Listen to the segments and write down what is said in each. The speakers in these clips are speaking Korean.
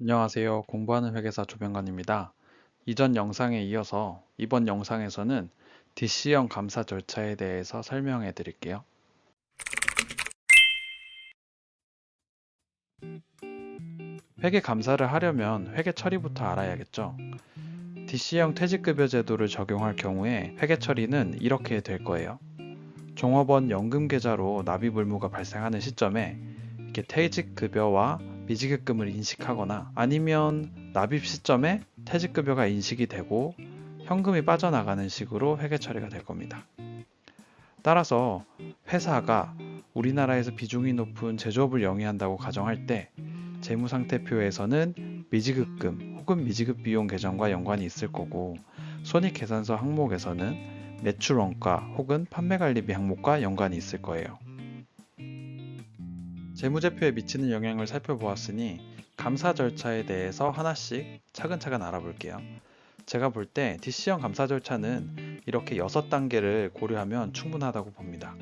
안녕하세요. 공부하는 회계사 조병관입니다. 이전 영상에 이어서 이번 영상에서는 DC형 감사 절차에 대해서 설명해 드릴게요. 회계 감사를 하려면 회계 처리부터 알아야겠죠. DC형 퇴직급여 제도를 적용할 경우에 회계 처리는 이렇게 될 거예요. 종업원 연금 계좌로 납입 의무가 발생하는 시점에 이렇게 퇴직급여와 미지급금을 인식하거나 아니면 납입 시점에 퇴직급여가 인식이 되고 현금이 빠져나가는 식으로 회계 처리가 될 겁니다. 따라서 회사가 우리나라에서 비중이 높은 제조업을 영위한다고 가정할 때 재무상태표에서는 미지급금 혹은 미지급 비용 계정과 연관이 있을 거고 손익계산서 항목에서는 매출 원가 혹은 판매관리비 항목과 연관이 있을 거예요. 재무제표에 미치는 영향을 살펴보았으니 감사 절차에 대해서 하나씩 차근차근 알아볼게요. 제가 볼 때 DC형 감사 절차는 이렇게 6단계를 고려하면 충분하다고 봅니다.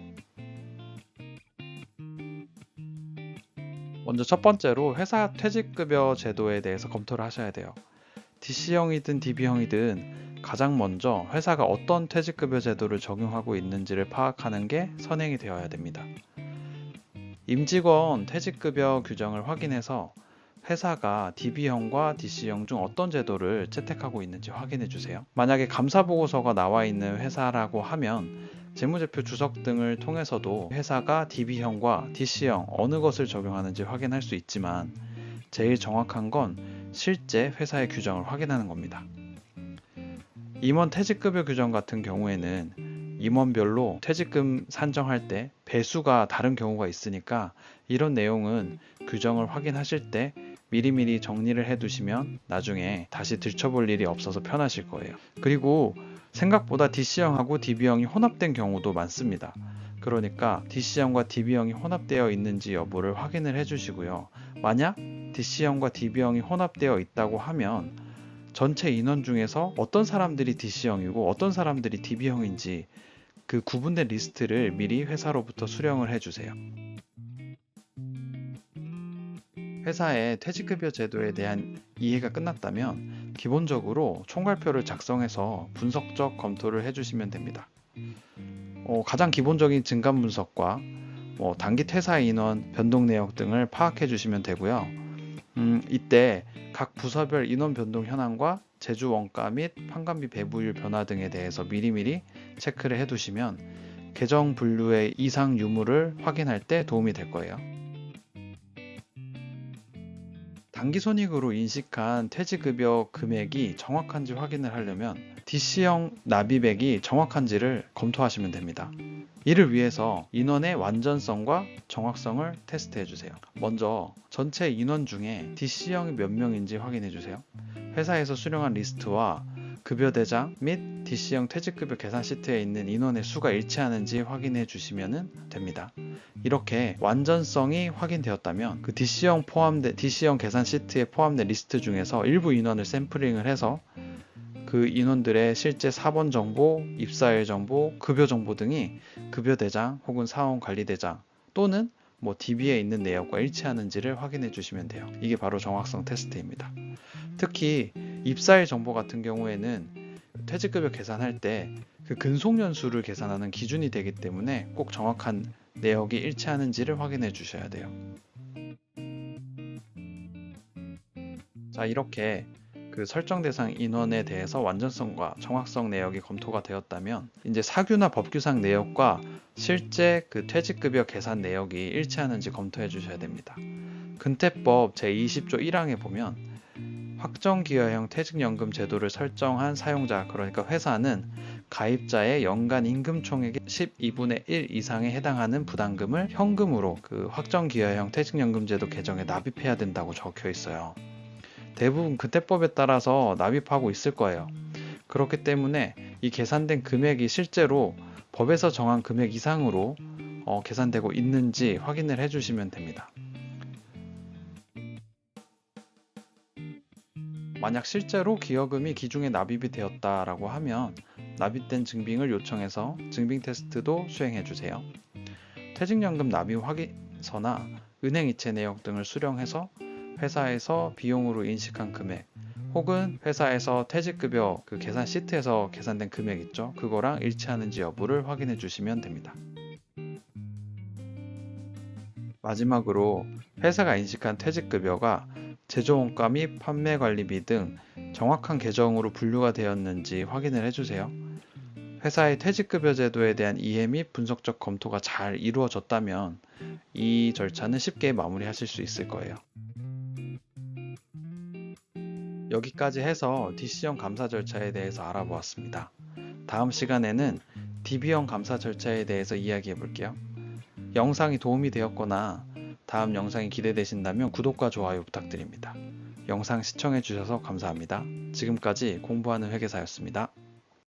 먼저 첫 번째로 회사 퇴직급여 제도에 대해서 검토를 하셔야 돼요. DC형이든 DB형이든 가장 먼저 회사가 어떤 퇴직급여 제도를 적용하고 있는지를 파악하는 게 선행이 되어야 됩니다. 임직원 퇴직급여 규정을 확인해서 회사가 DB형과 DC형 중 어떤 제도를 채택하고 있는지 확인해 주세요. 만약에 감사 보고서가 나와 있는 회사라고 하면 재무제표 주석 등을 통해서도 회사가 DB형과 DC형 어느 것을 적용하는지 확인할 수 있지만 제일 정확한 건 실제 회사의 규정을 확인하는 겁니다. 임원 퇴직급여 규정 같은 경우에는 임원별로 퇴직금 산정할 때 배수가 다른 경우가 있으니까 이런 내용은 규정을 확인하실 때 미리미리 정리를 해 두시면 나중에 다시 들춰볼 일이 없어서 편하실 거예요. 그리고 생각보다 DC형하고 DB형이 혼합된 경우도 많습니다. 그러니까 DC형과 DB형이 혼합되어 있는지 여부를 확인을 해 주시고요. 만약 DC형과 DB형이 혼합되어 있다고 하면 전체 인원 중에서 어떤 사람들이 DC형이고 어떤 사람들이 DB형인지 그 구분된 리스트를 미리 회사로부터 수령을 해주세요. 회사의 퇴직급여 제도에 대한 이해가 끝났다면 기본적으로 총괄표를 작성해서 분석적 검토를 해주시면 됩니다. 어, 가장 기본적인 증감 분석과 뭐 단기 퇴사 인원, 변동 내역 등을 파악해 주시면 되고요. 음, 이때 각 부서별 인원 변동 현황과 제주 원가 및 판관비 배부율 변화 등에 대해서 미리미리 체크를 해두시면 계정 분류의 이상 유무를 확인할 때 도움이 될 거예요. 단기 손익으로 인식한 퇴직급여 금액이 정확한지 확인을 하려면 DC형 납입액이 정확한지를 검토하시면 됩니다. 이를 위해서 인원의 완전성과 정확성을 테스트해 주세요. 먼저 전체 인원 중에 DC형이 몇 명인지 확인해 주세요. 회사에서 수령한 리스트와 급여 대장 및 DC형 퇴직급여 계산 시트에 있는 인원의 수가 일치하는지 확인해 주시면 됩니다. 이렇게 완전성이 확인되었다면 그 DC형 포함된 DC형 계산 시트에 포함된 리스트 중에서 일부 인원을 샘플링을 해서 그 인원들의 실제 사번 정보, 입사일 정보, 급여 정보 등이 급여 대장 혹은 사원 관리 대장 또는 뭐 DB에 있는 내역과 일치하는지를 확인해 주시면 돼요. 이게 바로 정확성 테스트입니다. 특히 입사일 정보 같은 경우에는 퇴직급여 계산할 때 그 근속연수를 계산하는 기준이 되기 때문에 꼭 정확한 내역이 일치하는지를 확인해 주셔야 돼요. 자, 이렇게 그 설정 대상 인원에 대해서 완전성과 정확성 내역이 검토가 되었다면 이제 사규나 법규상 내역과 실제 그 퇴직급여 계산 내역이 일치하는지 검토해 주셔야 됩니다. 근태법 제20조 1항에 보면 확정기여형 퇴직연금 제도를 설정한 사용자 그러니까 회사는 가입자의 연간 임금 총액의 12분의 1 이상에 해당하는 부담금을 현금으로 그 확정기여형 퇴직연금 제도 계정에 납입해야 된다고 적혀 있어요. 대부분 그 때법에 따라서 납입하고 있을 거예요. 그렇기 때문에 이 계산된 금액이 실제로 법에서 정한 금액 이상으로 어, 계산되고 있는지 확인을 해주시면 됩니다. 만약 실제로 기여금이 기중에 납입이 되었다라고 하면 납입된 증빙을 요청해서 증빙 테스트도 수행해 주세요. 퇴직연금 납입 확인서나 은행 이체 내역 등을 수령해서 회사에서 비용으로 인식한 금액 혹은 회사에서 퇴직급여 그 계산 시트에서 계산된 금액 있죠? 그거랑 일치하는지 여부를 확인해 주시면 됩니다. 마지막으로 회사가 인식한 퇴직급여가 제조원가 및 판매관리비 등 정확한 계정으로 분류가 되었는지 확인을 해주세요. 회사의 퇴직급여 제도에 대한 이해 및 분석적 검토가 잘 이루어졌다면 이 절차는 쉽게 마무리하실 수 있을 거예요. 여기까지 해서 DC형 감사 절차에 대해서 알아보았습니다. 다음 시간에는 DB형 감사 절차에 대해서 이야기해 볼게요. 영상이 도움이 되었거나 다음 영상이 기대되신다면 구독과 좋아요 부탁드립니다. 영상 시청해 주셔서 감사합니다. 지금까지 공부하는 회계사였습니다.